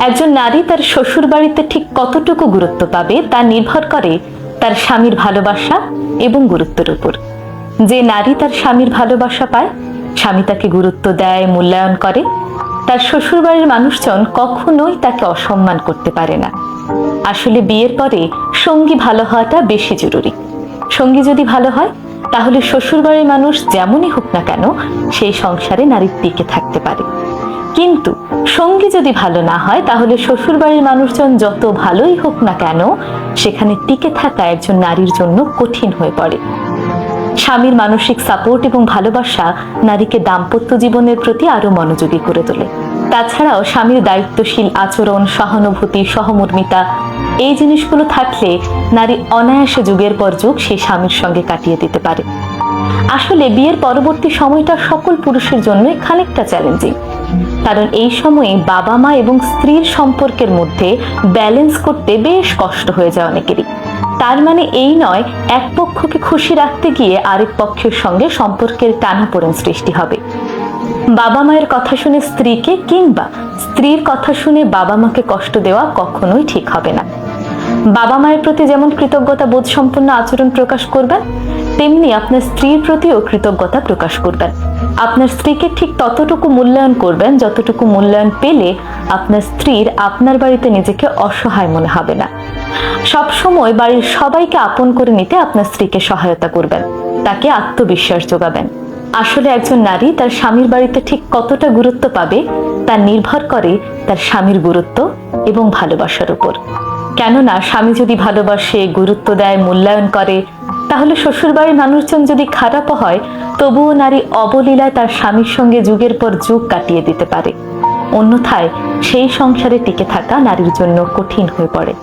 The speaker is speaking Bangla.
একজন নারী তার শ্বশুর বাড়িতে ঠিক কতটুকু গুরুত্ব পাবে তা নির্ভর করে তার স্বামীর ভালোবাসা এবং গুরুত্বের উপর। যে নারী তার স্বামীর ভালোবাসা পায়, স্বামী তাকে গুরুত্ব দেয়, মূল্যায়ন করে। তার শ্বশুরবাড়ির মানুষজন কখনোই তাকে অসম্মান করতে পারে না। আসলে বিয়ের পরে সঙ্গী ভালো হওয়াটা বেশি জরুরি। সঙ্গী যদি ভালো হয় তাহলে শ্বশুরবাড়ির মানুষ যেমনই হোক না কেন, সেই সংসারে নারীর টিকে থাকতে পারে। কিন্তু সঙ্গী যদি ভালো না হয়, তাহলে শ্বশুরবাড়ির মানুষজন যত ভালোই হোক না কেন, সেখানে টিকে থাকা একজন নারীর জন্য কঠিন হয়ে পড়ে। স্বামীর মানসিক সাপোর্ট এবং ভালোবাসা নারীকে দাম্পত্য জীবনের প্রতি আরও মনোযোগী করে তোলে। তাছাড়াও স্বামীর দায়িত্বশীল আচরণ, সহানুভূতি, সহমর্মিতা এই জিনিসগুলো থাকলে নারী অনায়াসে যুগের পর যুগ সেই স্বামীর সঙ্গে কাটিয়ে দিতে পারে। আসলে বিয়ের পরবর্তী সময়টা সকল পুরুষের জন্যই খানিকটা চ্যালেঞ্জিং কারণ এই সময়ে বাবা মা এবং স্ত্রীর সম্পর্কের মধ্যে ব্যালেন্স করতে বেশ কষ্ট হয়ে যায় অনেকেরই। তার মানে এই নয়, এক পক্ষকে খুশি রাখতে গিয়ে আরেক পক্ষের সঙ্গে সম্পর্কের টানাপোড়েন সৃষ্টি হবে। বাবা মায়ের কথা শুনে স্ত্রীকে কিংবা স্ত্রীর কথা শুনে বাবা মাকে কষ্ট দেওয়া কখনোই ঠিক হবে না। বাবা মায়ের প্রতি যেমন কৃতজ্ঞতা বোধ সম্পন্ন আচরণ প্রকাশ করবেন, তেমনি আপনার স্ত্রীর প্রতিও কৃতজ্ঞতা প্রকাশ করবেন। আপনার স্ত্রীকে ঠিক ততটুকু মূল্যায়ন করবেন যতটুকু মূল্যায়ন পেলে আপনার স্ত্রীর আপনার বাড়িতে নিজেকে অসহায় মনে হবে না। সব সময় বাড়ির সবাইকে আপন করে নিতে আপনার স্ত্রীকে সহায়তা করবেন, তাকে আত্মবিশ্বাস যোগাবেন। আসলে একজন নারী তার স্বামীর বাড়িতে ঠিক কতটা গুরুত্ব পাবে, তা নির্ভর করে তার স্বামীর গুরুত্ব এবং ভালোবাসার উপর। কেননা স্বামী যদি ভালোবাসে, গুরুত্ব দেয়, মূল্যায়ন করে, তাহলে শ্বশুরবাড়ির মানুষজন যদি খারাপ হয়, তবুও নারী অবলীলায় তার স্বামীর সঙ্গে যুগের পর যুগ কাটিয়ে দিতে পারে। অন্যথায় সেই সংসারে টিকে থাকা নারীর জন্য কঠিন হয়ে পড়ে।